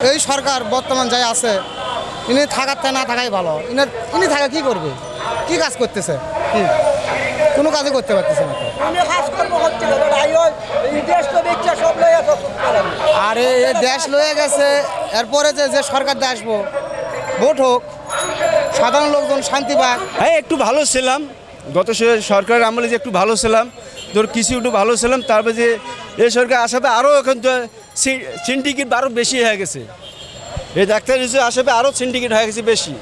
এই সরকার বর্তমান যাই আছে ইনি থাকার থেকে না থাকাই ভালো। ইনি ইনি থাকা কি করবে? কি কাজ করতেছে? কি? কোনো কাজই করতে পারতেছে না। আরে এ দেশ লয়ে গেছে এরপরে যে যে সরকার দিয়ে আসব ভোট হোক সাধারণ লোকজন শান্তি পাক। হ্যাঁ একটু ভালো ছিলাম। গত সরকারের আমলে যে একটু ভালো ছিলাম, ধর কিছু একটু ভালো ছিলাম তারপরে যে এই সরকার আসাতে আরও এখন সিন্ডিকেট আরও বেশি হয়ে গেছে। এই ডাক্তার হিসেবে আসাবে আরও সিন্ডিকেট হয়ে গেছে বেশি।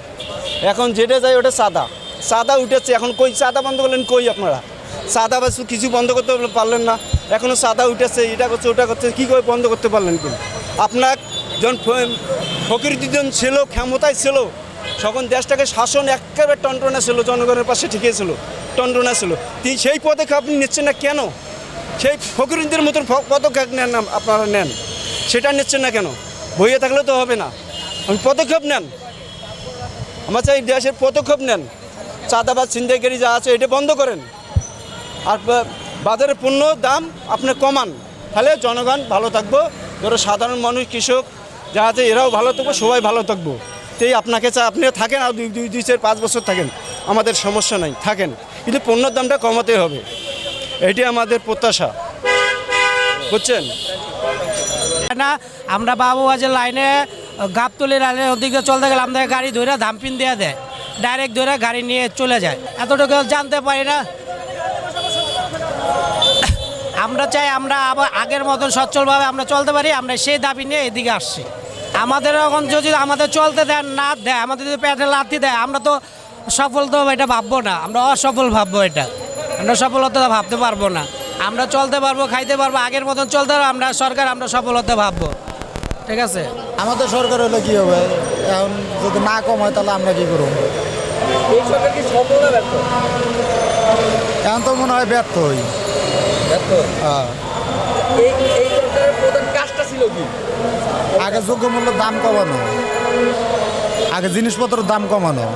এখন যেটা যায় ওটা সাদা। সাদা উঠেছে, এখন কই, সাদা বন্ধ করলেন কই আপনারা? সাদা বা কিছু বন্ধ করতে পারলেন না এখনও সাদা উঠেছে, এটা করছে, ওটা করছে, কী করে বন্ধ করতে পারলেন কি আপনার যখন ফ- ফকির দুজন ছিল, ক্ষমতায় ছিল তখন দেশটাকে শাসন একেবারে টনটনা ছিল, জনগণের পাশে ঠিকই ছিল, টনটনা ছিল। তিনি সেই পদক্ষেপ আপনি নিচ্ছেন না কেন? সেই ফকিরদের মতন পদক্ষেপ নেন আপনারা নেন। সেটা নিচ্ছেন না কেন? বইয়ে থাকলে তো হবে না। আপনি পদক্ষেপ নেন। আমার চাই দেশের পদক্ষেপ নেন। চাঁদাবাদ ছিনতাইকারী যা আছে, এটা বন্ধ করেন। আর বা- বাজারের পণ্য দাম আপনি কমান। তাহলে জনগণ ভালো থাকব। ধরো সাধারণ মানুষ, কৃষক যা আছে, এরাও ভালো থাকব, সবাই ভালো থাকব। তাই আপনাকে চা আপনিও থাকেন আর দুই দুই দুই, চার, পাঁচ বছর থাকেন। আমাদের সমস্যা নাই, থাকেন। কিন্তু পণ্যের দামটা কমাতে হবে। এটি আমাদের প্রত্যাশা। বুঝছেন? না, আমরা বাবুবাজের লাইনে, গাবতলি লাইনের ওদিকে চলতে গেলে আমাদের গাড়ি ধরে ধামপিন দিয়ে দেয়। ডাইরেক্ট ধরে গাড়ি নিয়ে চলে যায়। এতটুকু জানতে পারি না। আমরা চাই আমরা আবার আগের মতন সচ্ছলভাবে আমরা চলতে পারি, আমরা সেই দাবি নিয়ে এদিকে আসছি। আমাদের এখন যদি আমাদের চলতে দেন না দেয় আমাদের যদি পেটে লাথি দেয় আমরা তো সফল তো এটা ভাববো না। আমরা অসফল ভাববো এটা। আমরা সফলতা ভাবতে পারব না। আমরা চলতে পারব খাইতে পারব আগের মতন চলতে পারব আমরা সরকার আমরা সফলতা ভাববো। ঠিক আছে? আমাদের সরকার হলে কী হবে? এখন যদি না কম হয় তাহলে আমরা কী করব? এখন তো মনে হয় ব্যর্থ হই ব্যর্থ? হ্যাঁ। আগে যোগ্য মূল্য দাম কমানো। আগে জিনিসপত্রের দাম কমানো।